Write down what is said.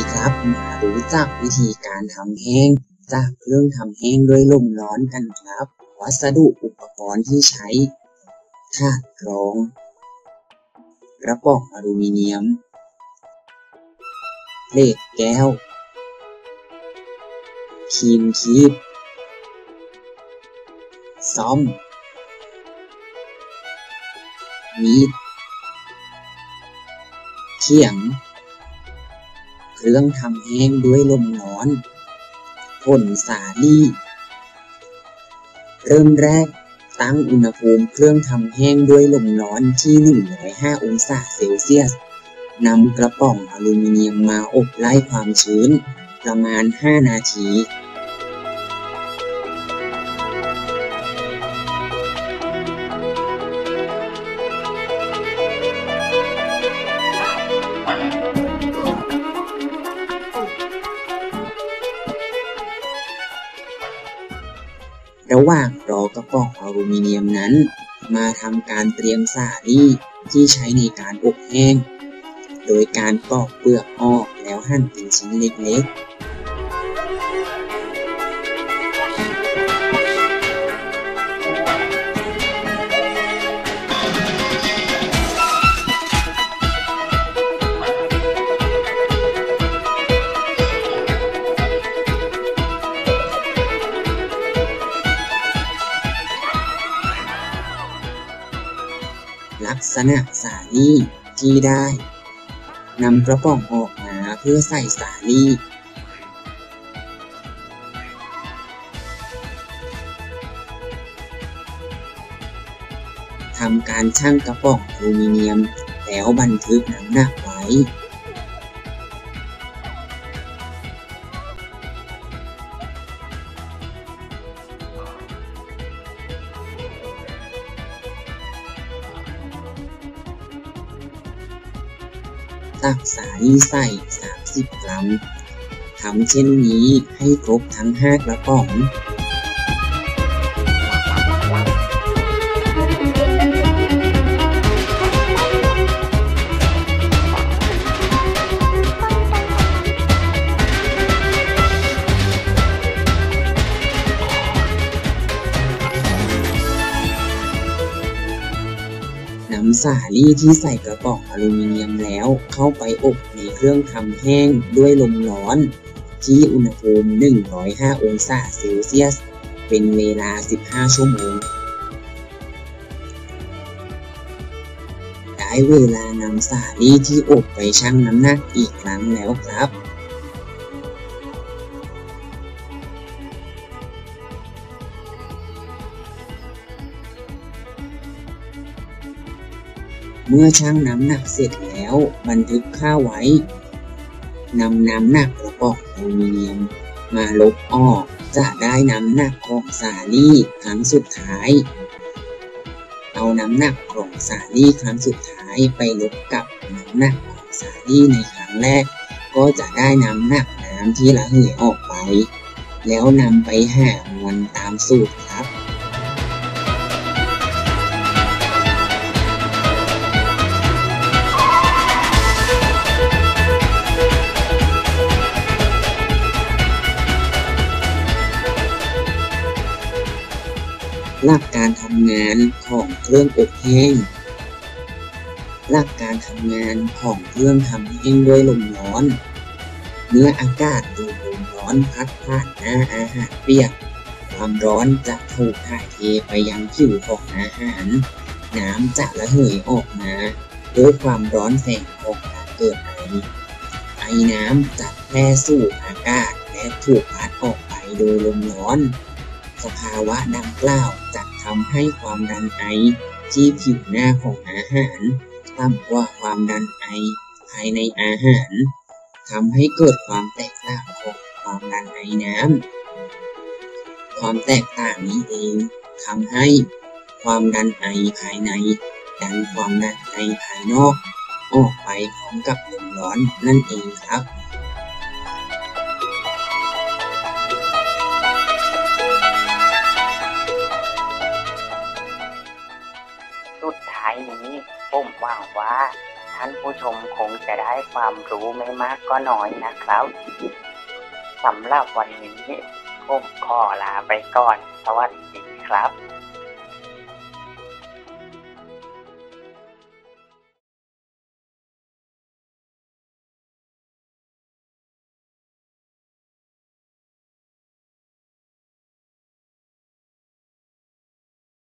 ีครับ มารู้จักวิธีการทำแห้ง จากเครื่องทำแห้งด้วยลมร้อนกันครับ วัสดุอุปกรณ์ที่ใช้ถาดรอง กระป๋องอลูมิเนียมเพลทแก้วครีมคีบซ่อม มีดเขียง เครื่องทำแห้งด้วยลมร้อน ผลสาลี่ เริ่มแรกตั้งอุณหภูมิเครื่องทำแห้งด้วยลมร้อนที่ 105 องศาเซลเซียสนำกระป๋องอลูมิเนียมมาอบไล่ความชื้น ประมาณ 5 นาที ระหว่างรอกระป๋องอลูมิเนียมนั้น มาทำการเตรียมสาลี่ที่ใช้ในการอบแห้ง โดยการปอกเปลือกออกแล้วหั่นเป็นชิ้นเล็กๆ ลักษณะสาลี่ที่ได้นำกระป๋องออกมาเพื่อใส่สาลี่ทำการชั่งกระป๋องอลูมิเนียม แล้วบันทึกน้ำหนักไว้ ตักสาลี่ใส่ 30 กรัมทำเช่นนี้ให้ครบทั้ง 5 กระป๋อง นำสาลี่ที่ใส่กระป๋องอลูมิเนียมแล้ว เข้าไปอบในเครื่องทำแห้งด้วยลมร้อน ที่อุณหภูมิ 105 องศาเซลเซียส เป็นเวลา 15 ชั่วโมง ได้เวลานำสาลี่ที่อบไปชั่งน้ำหนักอีกครั้งแล้วครับ เมื่อชั่งน้ำหนักเสร็จแล้วบันทึกค่าไว้นำน้ำหนักกระป๋องอลูมิเนียม มาลบออกจะได้น้ำหนักของสาลี่ครั้งสุดท้าย เอาน้ำหนักของสาลี่ครั้งสุดท้ายไปลบกับน้ำหนักของสาลี่ในครั้งแรก ก็จะได้น้ำหนักน้ำที่ระเหยออกไป แล้วนำไปหามวลตามสูตรครับ หลักการทำงานของเครื่องอบแห้ง หลักการทำงานของเครื่องทำแห้งด้วยลมร้อน เมื่ออากาศดนลมร้อนพัดผ่านหน้าอาหารเปียก ความร้อนจะถูกถ่ายเทไปยังผิวของอาหาร น้ำจะระเหยออกมาด้วยความร้อนแสงออกการเกิดไอไอน้ำจะแพร่สู่อากาศและถูกพัดออกไปโดยลมร้อน ภาวะดังกล่าวจะทำให้ความดันไอที่ผิวหน้าของอาหารต่ำกว่าความดันไอภายในอาหารทำให้เกิดความแตกต่างของความดันไอน้ำความแตกต่างนี้เองทำให้ความดันไอภายในดันความดันไอภายนอก ออกไปพร้อมกับลมร้อนนั่นเองครับ ท้ายนี้ผมหวังว่า ท่านผู้ชมคงจะได้ความรู้ไม่มากก็น้อยนะครับสำหรับวันนี้ผมขอลาไปก่อน สวัสดีครับ